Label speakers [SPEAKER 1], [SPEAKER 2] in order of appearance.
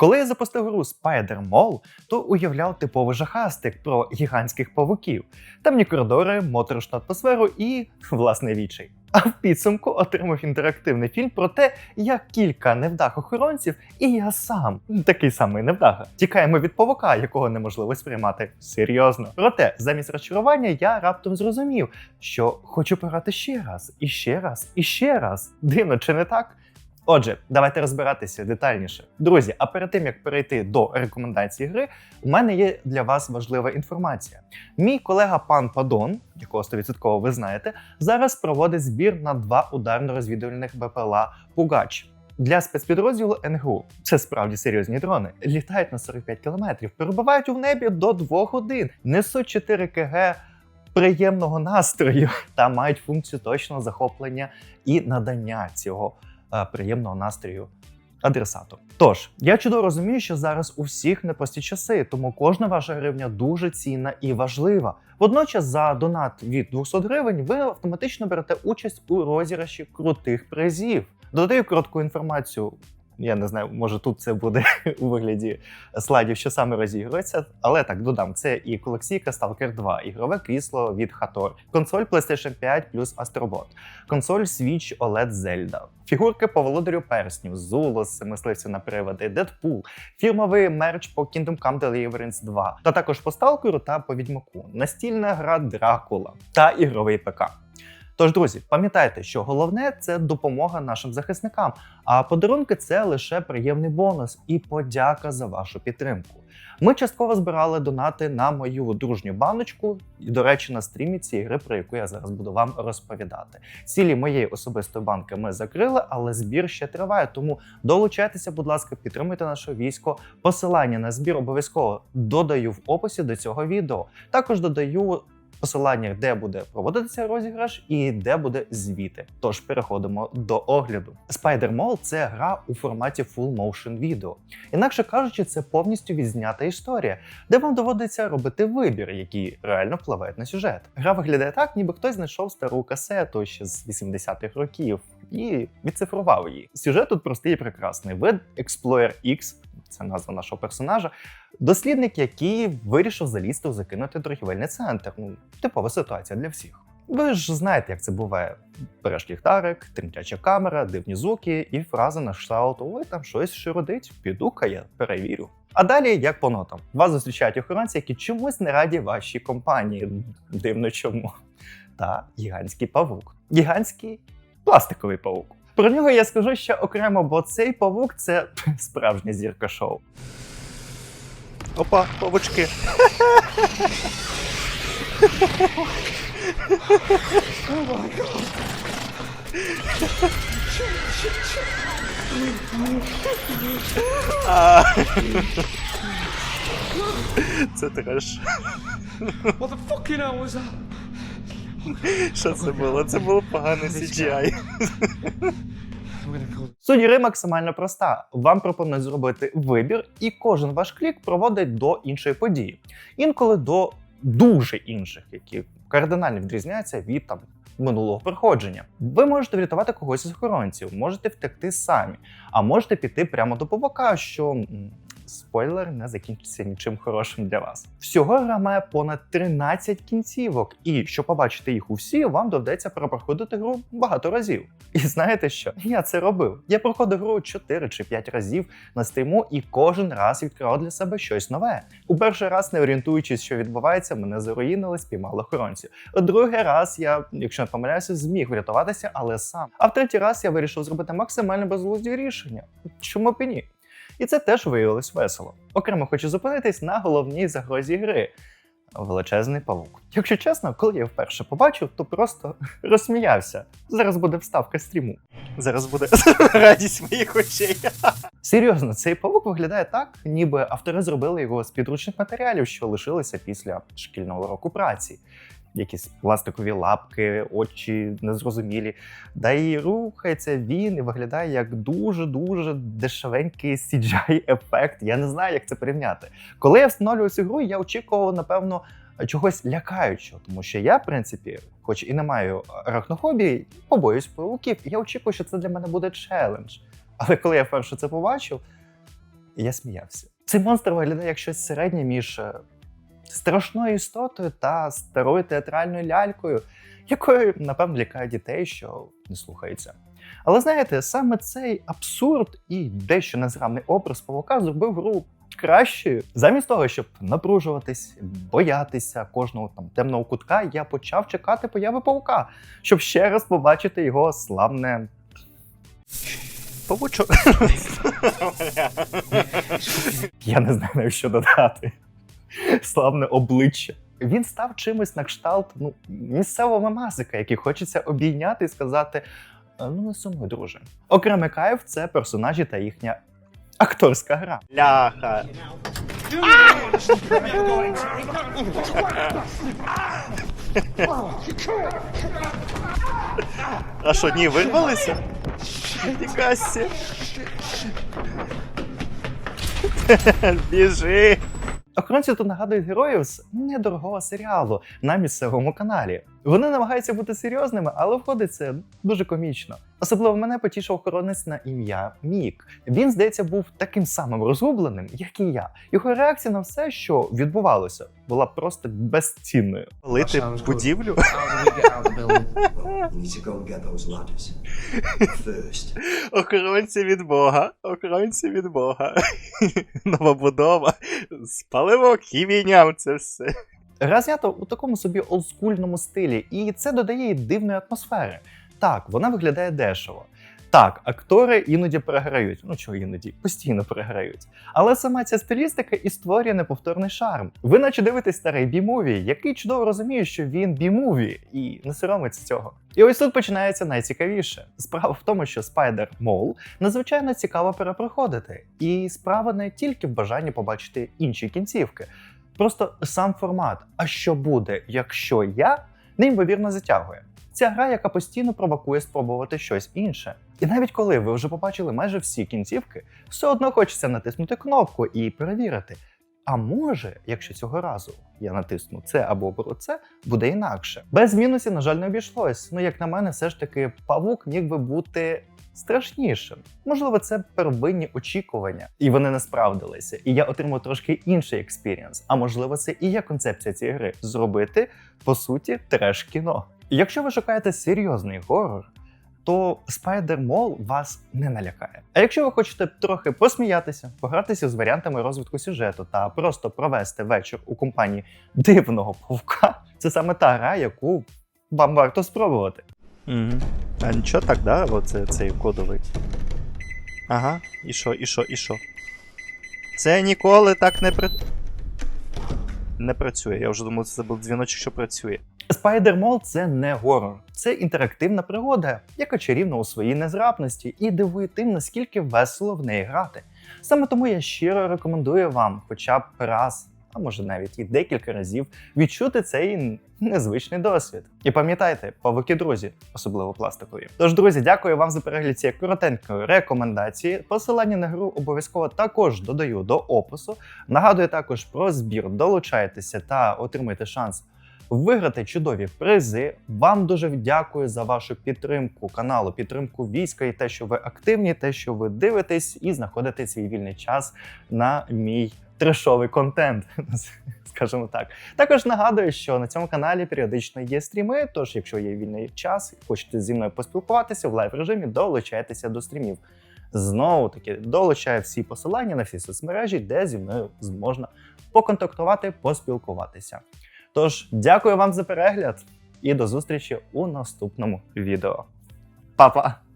[SPEAKER 1] Коли я запустив гру Spider Mall, то уявляв типовий жахастик про гігантських павуків, темні коридори, моторошну атмосферу і власне відчай. А в підсумку отримав інтерактивний фільм про те, як кілька невдах охоронців, і я сам такий самий невдаха. Тікаємо від павука, якого неможливо сприймати серйозно. Проте, замість розчарування, я раптом зрозумів, що хочу пограти ще раз, і ще раз, і ще раз. Дивно, чи не так? Отже, давайте розбиратися детальніше. Друзі, а перед тим як перейти до рекомендації гри, у мене є для вас важлива інформація. Мій колега пан Падон, якого 100% ви знаєте, зараз проводить збір на два ударно-розвідувальних БПЛА Пугач. Для спецпідрозділу НГУ це справді серйозні дрони. Літають на 45 кілометрів, перебувають у небі до 2 годин, несуть 4 кг приємного настрою та мають функцію точного захоплення і надання цього приємного настрою адресату. Тож я чудово розумію, що зараз у всіх непрості часи, тому кожна ваша гривня дуже цінна і важлива. Водночас, за донат від 200 гривень ви автоматично берете участь у розіграші крутих призів. Додаю коротку інформацію. Я не знаю, може тут це буде у вигляді слайдів, що саме розігрується, але так додам: це і колекційка Stalker 2, ігрове крісло від Hator, консоль PlayStation 5 плюс Astrobot, консоль Switch OLED Zelda, фігурки по володарю перснів, Зулос, мисливці на приводи, Deadpool, фірмовий мерч по Kingdom Come Deliverance 2, та також по Сталкеру та по Відьмаку, настільна гра Дракула та ігровий ПК. Тож, друзі, пам'ятайте, що головне це допомога нашим захисникам, а подарунки це лише приємний бонус і подяка за вашу підтримку. Ми частково збирали донати на мою дружню баночку, і, до речі, на стрімі цієї гри, про яку я зараз буду вам розповідати. Цілі моєї особистої банки ми закрили, але збір ще триває. Тому долучайтеся, будь ласка, підтримуйте наше військо. Посилання на збір обов'язково додаю в описі до цього відео. Також додаю посилання, де буде проводитися розіграш і де буде звіти. Тож переходимо до огляду. Spider Mall – це гра у форматі full motion відео. Інакше кажучи, це повністю відзнята історія, де вам доводиться робити вибір, який реально впливає на сюжет. Гра виглядає так, ніби хтось знайшов стару касету ще з 80-х років і відцифрував її. Сюжет тут простий і прекрасний. Ви Explorer X, це назва нашого персонажа, дослідник, який вирішив залізти у закинутий торгівельний центр. Ну, типова ситуація для всіх. Ви ж знаєте, як це буває: береш ліхтарик, тремтяча камера, дивні звуки і фраза на кшталт «Ой, там щось широдить, піду-ка я перевірю. А далі, як по нотам, вас зустрічають охоронці, які чомусь не раді вашій компанії. Дивно чому. Та гігантський павук. Гігантський пластиковий павук. Про нього я скажу ще окремо, бо цей павук це справжня зірка шоу. Опа, павучки. Це треш.
[SPEAKER 2] What the fucking hell was that?
[SPEAKER 1] Що це було? Це було погане CGI. Суть гри максимально проста. Вам пропонують зробити вибір, і кожен ваш клік проводить до іншої події. Інколи до дуже інших, які кардинально відрізняються від там. Минулого проходження. Ви можете врятувати когось із охоронців, можете втекти самі, а можете піти прямо до павука, що спойлер не закінчиться нічим хорошим для вас. Всього гра має понад 13 кінцівок, і щоб побачити їх усі, вам доведеться перепроходити гру багато разів. І знаєте що? Я це робив. Я проходив гру 4 чи 5 разів на стріму, і кожен раз відкривав для себе щось нове. У перший раз, не орієнтуючись, що відбувається, мене заруїнили, спіймали охоронці. Другий раз я, якщо не помиляюся, зміг врятуватися, але сам. А в третій раз я вирішив зробити максимально безглузді рішення. Чому б і ні? І це теж виявилось весело. Окремо хочу зупинитись на головній загрозі гри. Величезний павук. Якщо чесно, коли я вперше побачив, то просто розсміявся. Зараз буде вставка стріму. Зараз буде радість моїх очей. Серйозно, цей павук виглядає так, ніби автори зробили його з підручних матеріалів, що лишилися після шкільного року праці. Якісь пластикові лапки, очі незрозумілі. Да і рухається він і виглядає як дуже-дуже дешевенький CGI-ефект. Я не знаю, як це порівняти. Коли я встановлював цю гру, я очікував, напевно, чогось лякаючого, тому що я, в принципі, хоч і не маю арахнофобії, побоюсь павуків, і я очікую, що це для мене буде челендж. Але коли я вперше це побачив, я сміявся. Цей монстр виглядає як щось середнє між е, страшною істотою та старою театральною лялькою, якою, напевно, лякає дітей, що не слухаються. Але знаєте, саме цей абсурд і дещо незграбний образ павука зробив гру кращою. Замість того, щоб напружуватись, боятися кожного там темного кутка, я почав чекати появи павука, щоб ще раз побачити його славне. Павучок. Я не знаю що додати. Славне обличчя. Він став чимось на кшталт ну, місцевого мамасика, який хочеться обійняти і сказати: ну не сумуй, друже. Окремий кайф це персонажі та їхня акторська гра. Ляха. А що, ні, вирвалися? Нікасі. Біжи. Охоронці тут нагадують героїв з недорогого серіалу на місцевому каналі. Вони намагаються бути серйозними, але входить це дуже комічно. Особливо мене потішив охоронець на ім'я Мік. Він, здається, був таким самим розгубленим, як і я. Його реакція на все, що відбувалося, була просто безцінною. Палити будівлю. Охоронці від Бога, охоронці від Бога. Новобудова, спаливок і війняв це все. Гра у такому собі олдскульному стилі, і це додає їй дивної атмосфери. Так, вона виглядає дешево. Так, актори іноді переграють. Ну чого іноді, постійно переграють. Але сама ця стилістика і створює неповторний шарм. Ви наче дивитесь старий бі-муві, який чудово розуміє, що він бі-муві, і не соромиться цього. І ось тут починається найцікавіше. Справа в тому, що Spider Mole надзвичайно цікаво перепроходити. І справа не тільки в бажанні побачити інші кінцівки. Просто сам формат. А що буде, якщо я неймовірно затягує? Ця гра, яка постійно провокує спробувати щось інше. І навіть коли ви вже побачили майже всі кінцівки, все одно хочеться натиснути кнопку і перевірити. А може, якщо цього разу я натисну це або оберу це, буде інакше. Без мінусів, на жаль, не обійшлось. Ну, як на мене, все ж таки павук міг би бути страшнішим. Можливо, це первинні очікування, і вони не справдилися. І я отримав трошки інший експірієнс. А можливо, це і є концепція цієї гри зробити по суті треш-кіно. Якщо ви шукаєте серйозний горор, то Spider Mall вас не налякає. А якщо ви хочете трохи посміятися, погратися з варіантами розвитку сюжету та просто провести вечір у компанії дивного павука, це саме та гра, яку вам варто спробувати. Угу. А нічого так, да? Оце цей кодовий. Ага, і що, і що, і що? Це ніколи так не при. Не працює. Я вже думав, це був дзвіночок, що працює. Spider Mall – це не горор, це інтерактивна пригода, яка чарівна у своїй незрабності і дивує тим, наскільки весело в неї грати. Саме тому я щиро рекомендую вам, хоча б раз, а може навіть і декілька разів, відчути цей незвичний досвід. І пам'ятайте, павуки друзі, особливо пластикові. Тож, друзі, дякую вам за перегляд цієї коротенької рекомендації. Посилання на гру обов'язково також додаю до опису. Нагадую також про збір. Долучайтеся та отримайте шанс виграти чудові призи. Вам дуже дякую за вашу підтримку каналу, підтримку війська і те, що ви активні, те, що ви дивитесь і знаходите свій вільний час на мій трешовий контент. Скажімо так. Також нагадую, що на цьому каналі періодично є стріми. Тож, якщо є вільний час хочете зі мною поспілкуватися в лайв режимі, долучайтеся до стрімів. Знову таки долучаю всі посилання на всі соцмережі, де зі мною зможна поконтактувати, поспілкуватися. Тож, дякую вам за перегляд і до зустрічі у наступному відео. Па-па!